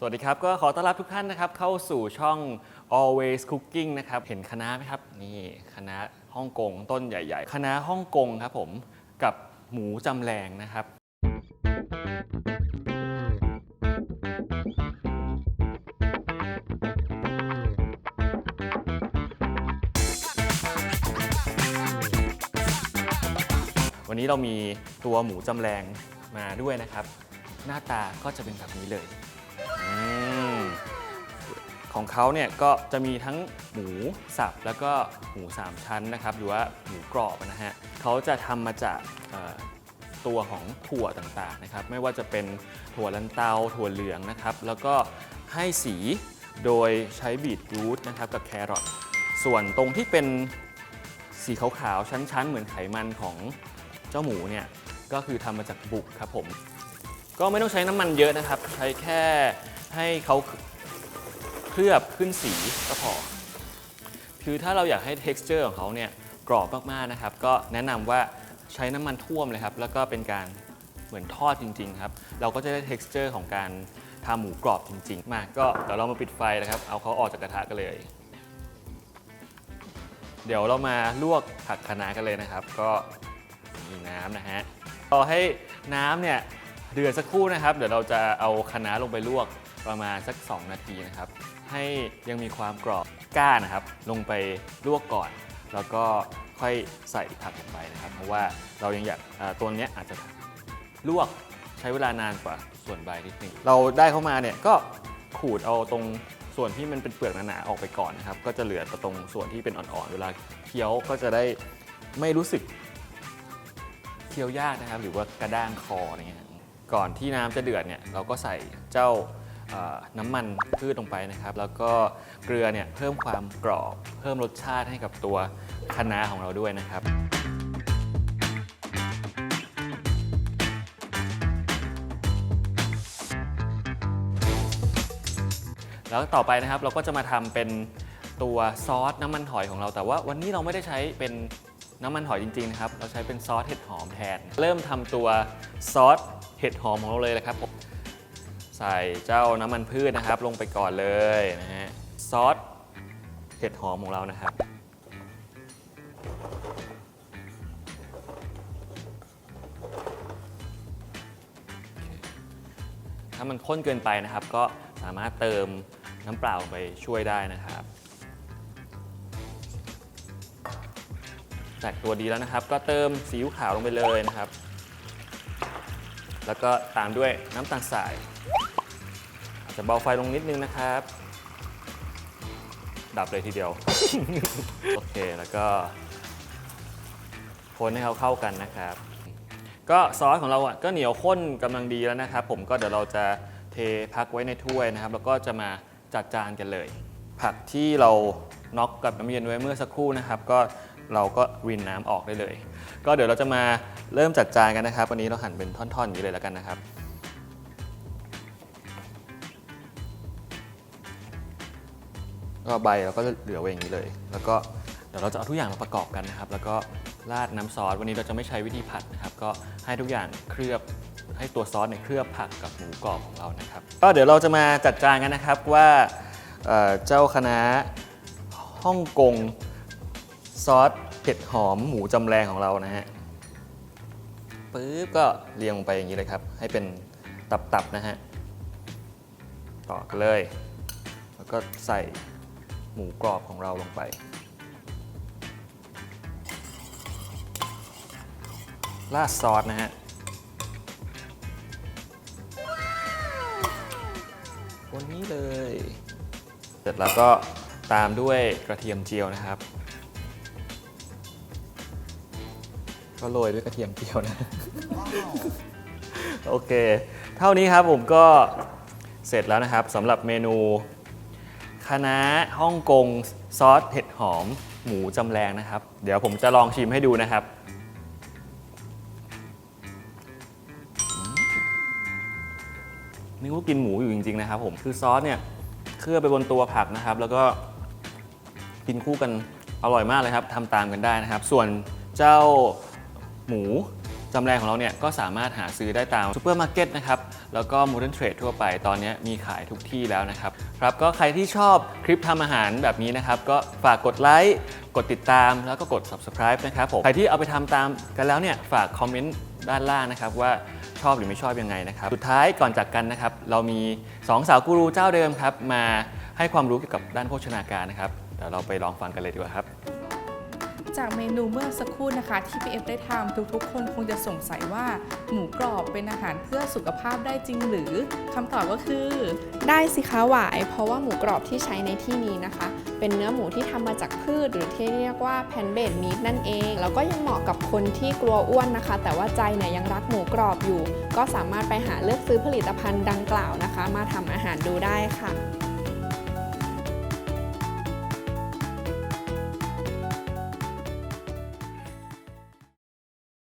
สวัสดีครับ ก็ขอต้อนรับทุกท่านนะครับเข้าสู่ช่อง always cooking นะครับ เห็นคณะไหมครับ นี่คณะฮ่องกงต้นใหญ่ ๆ คณะฮ่องกงครับผมกับหมูจำแรงนะครับ วันนี้เรามีตัวหมูจำแรงมาด้วยนะครับ หน้าตาก็จะเป็นแบบนี้เลย ของเขาเนี่ยก็จะมีทั้งหมูสับแล้วก็หมูสามชั้นนะครับ หรือว่าหมูกรอบนะฮะเขาจะทำมาจากตัวของถั่วต่างๆนะครับ ไม่ว่าจะเป็นถั่วลันเตาถั่วเหลืองนะครับ แล้วก็ให้สีโดยใช้บีทรูทนะครับกับแครอทส่วนตรงที่เป็นสีขาวๆชั้นๆ เหมือนไขมันของเจ้าหมูเนี่ยก็คือทำมาจากบุกครับผม ก็ไม่ต้องใช้น้ำมันเยอะนะครับ ใช้แค่ให้เขา ลือบขึ้นสีก็พอ คือถ้าเราอยากให้ texture ของเขาเนี่ยกรอบมากๆนะครับ ก็แนะนำว่าใช้น้ำมันท่วมเลยครับ แล้วก็เป็นการเหมือนทอดจริง ๆ ครับ เราก็จะได้ texture ของการทำหมูกรอบจริง ๆ มาก็เดี๋ยวเรามาปิดไฟนะครับ เอาเขาออกจากกระทะกันเลย เดี๋ยวเรามาลวกผักคะน้ากันเลยนะครับ ก็มีน้ำนะฮะรอให้น้ำเนี่ย เดือดสักครู่นะครับ เดี๋ยวเราจะเอาคะน้าลงไปลวกประมาณสัก 2 นาทีนะครับ ให้ยังมีความกรอบก้านะครับ ลงไปลวกก่อน แล้วก็ค่อยใส่ผักลงไปนะครับ เพราะว่าเรายังอยากตัวนี้อาจจะลวกใช้เวลานานกว่าส่วนใบนิดนึงเราได้เข้ามาเนี่ยก็ขูดเอาตรงส่วนที่มันเป็นเปลือกหนาๆออกไปก่อนนะครับ ก็จะเหลือแต่ตรงส่วนที่เป็นอ่อนๆ เวลาเคี้ยวก็จะได้ไม่รู้สึกเคี้ยวยากนะครับ หรือว่ากระด้างคออะไรเงี้ย ก่อนที่น้ำจะเดือดเนี่ยเราก็ใส่เจ้าน้ำมันพืชลงไปนะครับ แล้วก็เกลือเนี่ยเพิ่มความกรอบ เพิ่มรสชาติให้กับตัวคะน้าของเราด้วยนะครับ แล้วต่อไปนะครับเราก็จะมาทำเป็นตัวซอสน้ำมันหอยของเรา แต่ว่าวันนี้เราไม่ได้ใช้เป็นน้ำมันหอยจริงๆนะครับ เราใช้เป็นซอสเห็ดหอมแทน เริ่มทำตัวซอส เห็ดหอมของเราเลยนะครับผมใส่เจ้าน้ำมันพืชนะครับ ลงไปก่อนเลยนะฮะซอสเห็ดหอมของเรานะครับ ถ้ามันข้นเกินไปนะครับ ก็สามารถเติมน้ำเปล่าไปช่วยได้นะครับแตกตัวดีแล้วนะครับ ก็เติมซีอิ๊วขาวลงไปเลยนะครับ แล้วก็ตามด้วยน้ำตาลทรายอาจจะเบาไฟลงนิดนึงนะครับ ดับเลยทีเดียว โอเคแล้วก็คนให้เขาเข้ากันนะครับ ก็ซอสของเราอะก็เหนียวข้นกำลังดีแล้วนะครับ ผมก็เดี๋ยวเราจะเทพักไว้ในถ้วยนะครับ แล้วก็จะมาจัดจานกันเลย ผักที่เราน็อกกับน้ำเย็นไว้เมื่อสักครู่นะครับ ก็ เราก็รินน้ำออกได้เลย ก็เดี๋ยวเราจะมาเริ่มจัดจานกันนะครับ วันนี้เราหั่นเป็นท่อนๆอย่างนี้เลยแล้วกันนะครับ ก็ใบเราก็จะเหลือไว้อย่างนี้เลย แล้วก็เดี๋ยวเราจะเอาทุกอย่างมาประกอบกันนะครับ แล้วก็ราดน้ำซอส วันนี้เราจะไม่ใช้วิธีผัดนะครับ ก็ให้ทุกอย่างเคลือบให้ตัวซอสเนี่ยเคลือบผักกับหมูกรอบของเรานะครับ ก็เดี๋ยวเราจะมาจัดจานกันนะครับว่าเจ้าคณะฮ่องกง ซอสเผ็ดหอมหมูจำแรงของเรานะฮะปึ๊บก็เรียงลงไปอย่างนี้เลยครับ ให้เป็นตับๆนะฮะต่อกันเลย แล้วก็ใส่หมูกรอบของเราลงไป ราดซอสนะฮะวันนี้เลย เสร็จแล้วก็ตามด้วยกระเทียมเจียวนะครับ ก็โรยด้วยกระเทียมเจียวนะ โอเค เท่านี้ครับผมก็เสร็จแล้วนะครับสำหรับเมนูคณะฮ่องกงซอสเห็ดหอม หมูจำแรงนะครับ เดี๋ยวผมจะลองชิมให้ดูนะครับนึกว่ากินหมูอยู่จริง ๆ นะครับผมคือซอสเนี่ยเคลือบไปบนตัวผักนะครับ แล้วก็กินคู่กันอร่อยมากเลยครับทำตามกันได้นะครับ ส่วนเจ้า หมูจำแรงของเราเนี่ยก็สามารถหาซื้อได้ตามซูเปอร์มาร์เก็ตนะครับแล้วก็ Modern Trade ทั่วไปตอนนี้มีขายทุกที่แล้วนะครับครับก็ใครที่ชอบคลิปทำอาหารแบบนี้นะครับ ก็ฝากกดไลค์กดติดตามแล้วก็กด subscribe นะครับผมใครที่เอาไปทำตามกันแล้วเนี่ยฝากคอมเมนต์ด้านล่างนะครับว่าชอบหรือไม่ชอบยังไงนะครับสุดท้ายก่อนจากกันนะครับ เรามี 2 สาวกูรูเจ้าเดิมครับมาให้ความรู้เกี่ยวกับด้านโภชนาการนะครับเดี๋ยวเราไปลองฟังกันเลยดีกว่าครับ จากเมนูเมื่อสักครู่นะคะที่พีเอฟได้ทำทุกๆ คนคงจะสงสัยว่า หมูกรอบเป็นอาหารเพื่อสุขภาพได้จริงหรือคำตอบก็คือ ได้สิคะหวาย เพราะว่าหมูกรอบที่ใช้ในที่นี้นะคะ เป็นเนื้อหมูที่ทำมาจากพืช หรือที่เรียกว่าแพนเบดมีดนั่นเอง แล้วก็ยังเหมาะกับคนที่กลัวอ้วนนะคะ แต่ว่าใจเนี่ยยังรักหมูกรอบอยู่ ก็สามารถไปหาเลือกซื้อผลิตภัณฑ์ดังกล่าวนะคะ มาทำอาหารดูได้ค่ะ